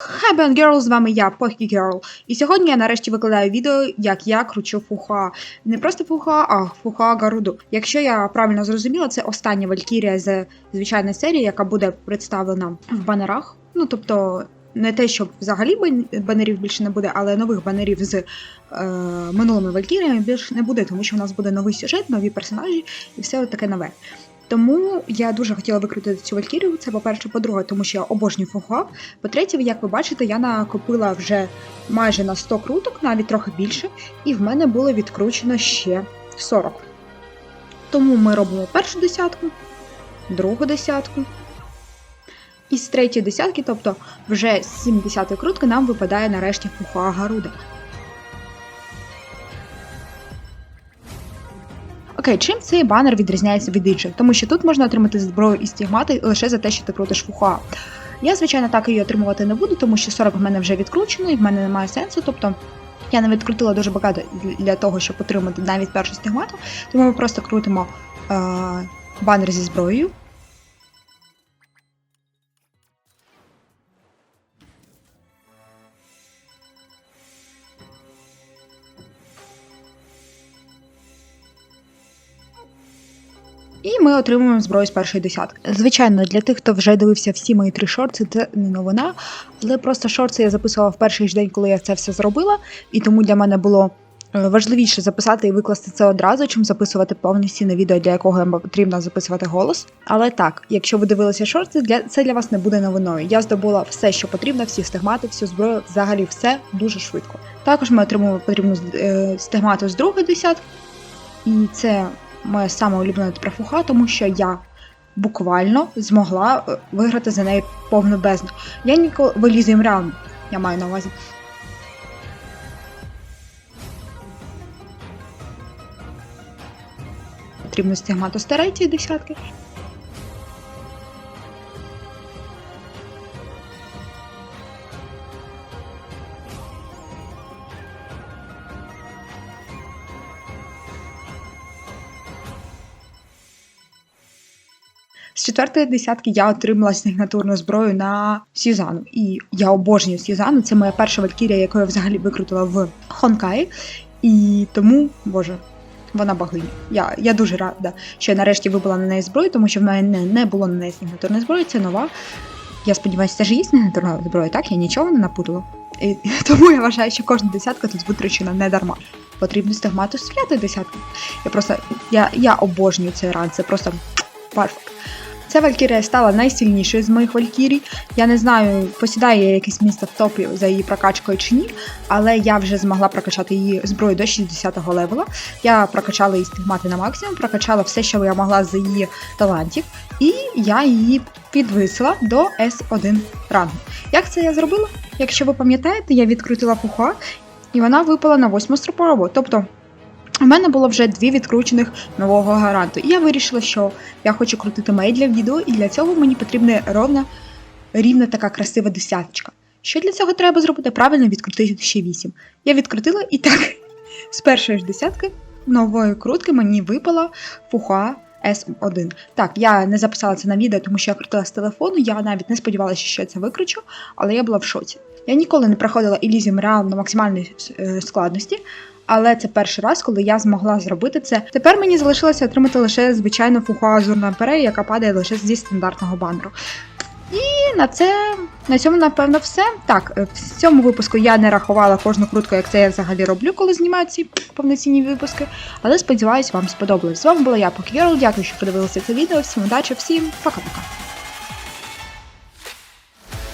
Hi, Ben Girl, з вами я, Pocky Girl. І сьогодні я нарешті викладаю відео, як я кручу фуха. Не просто фуха, а фуха Гаруду. Якщо я правильно зрозуміла, це остання Валькірія з звичайної серії, яка буде представлена в банерах. Ну тобто. Не те, що взагалі банерів більше не буде, але нових банерів з е, минулими Валькіріями більше не буде, тому що в нас буде новий сюжет, нові персонажі і все таке нове. Тому я дуже хотіла викрутити цю Валькірію. Це по-перше, по-друге, тому що я обожнюю фуха. По-третє, як ви бачите, я накопила вже майже на 100 круток, навіть трохи більше, і в мене було відкручено ще 40. Тому ми робимо першу десятку, другу десятку. І з третьої десятки, тобто вже з 70-ї крутки, нам випадає нарешті фуха Гаруда. Окей, чим цей банер відрізняється від інших? Тому що тут можна отримати зброю і стігмати лише за те, що ти крутиш фуха. Я, звичайно, так її отримувати не буду, тому що 40 в мене вже відкручено і в мене немає сенсу. Тобто я не відкрутила дуже багато для того, щоб отримати навіть першу стигмату, тому ми просто крутимо е- банер зі зброєю. І ми отримуємо зброю з першої десятки. Звичайно, для тих, хто вже дивився всі мої три шорти, це не новина. Але просто шорти я записувала в перший ж день, коли я це все зробила, і тому для мене було е, важливіше записати і викласти це одразу, чим записувати повноцінне відео, для якого вам потрібно записувати голос. Але так, якщо ви дивилися шорти, для це для вас не буде новиною. Я здобула все, що потрібно, всі стигмати, всю зброю, взагалі все дуже швидко. Також ми отримуємо потрібну е, стигмату з другої десятки, і це моя саме улюблена профуха, тому що я буквально змогла е, виграти за неї повну бездну. Я ніколи вилізу їм реально, я маю на увазі. Потрібно третьої десятки. З четвертої десятки я отримала сигнатурну зброю на Сюзану. І я обожнюю Сюзану. Це моя перша валькірія, яку я взагалі викрутила в Хонкаї. І тому, боже, вона богиня. Я, я дуже рада, що я нарешті вибила на неї зброю, тому що в мене не було на неї сигнатурної зброї, це нова. Я сподіваюся, це ж є сигнатурна зброя, так? Я нічого не напутала. І, тому я вважаю, що кожна десятка тут витрачена не дарма. Потрібно стигмату з п'ятої десятки. Я просто я, я обожнюю цей ран, це просто перфект. Ця Валькірія стала найсильнішою з моїх Валькірій. Я не знаю, посідає якесь місце в топі за її прокачкою чи ні, але я вже змогла прокачати її зброю до 60-го левела. Я прокачала її стигмати на максимум, прокачала все, що я могла з її талантів, і я її підвисила до S1 рангу. Як це я зробила? Якщо ви пам'ятаєте, я відкрутила фуха, і вона випала на 8 стропову. Тобто у мене було вже дві відкручених нового гаранту. І я вирішила, що я хочу крутити мей для відео, і для цього мені потрібна ровна, рівна така красива десяточка. Що для цього треба зробити? Правильно відкрутити ще 8. Я відкрутила і так, з першої ж десятки нової крутки мені випала фуха S1. Так, я не записала це на відео, тому що я крутила з телефону, я навіть не сподівалася, що я це викручу, але я була в шоці. Я ніколи не проходила Elysium Realm на максимальній е, складності, але це перший раз, коли я змогла зробити це. Тепер мені залишилося отримати лише звичайну фуху Азурна Пере, яка падає лише зі стандартного банеру. І на це на цьому, напевно, все. Так, е, в цьому випуску я не рахувала кожну крутку, як це я взагалі роблю, коли знімаю ці повноцінні випуски. Але сподіваюсь, вам сподобалось. З вами була я, Покігерл. Дякую, що подивилися це відео. Всім удачі, всім пока-пока.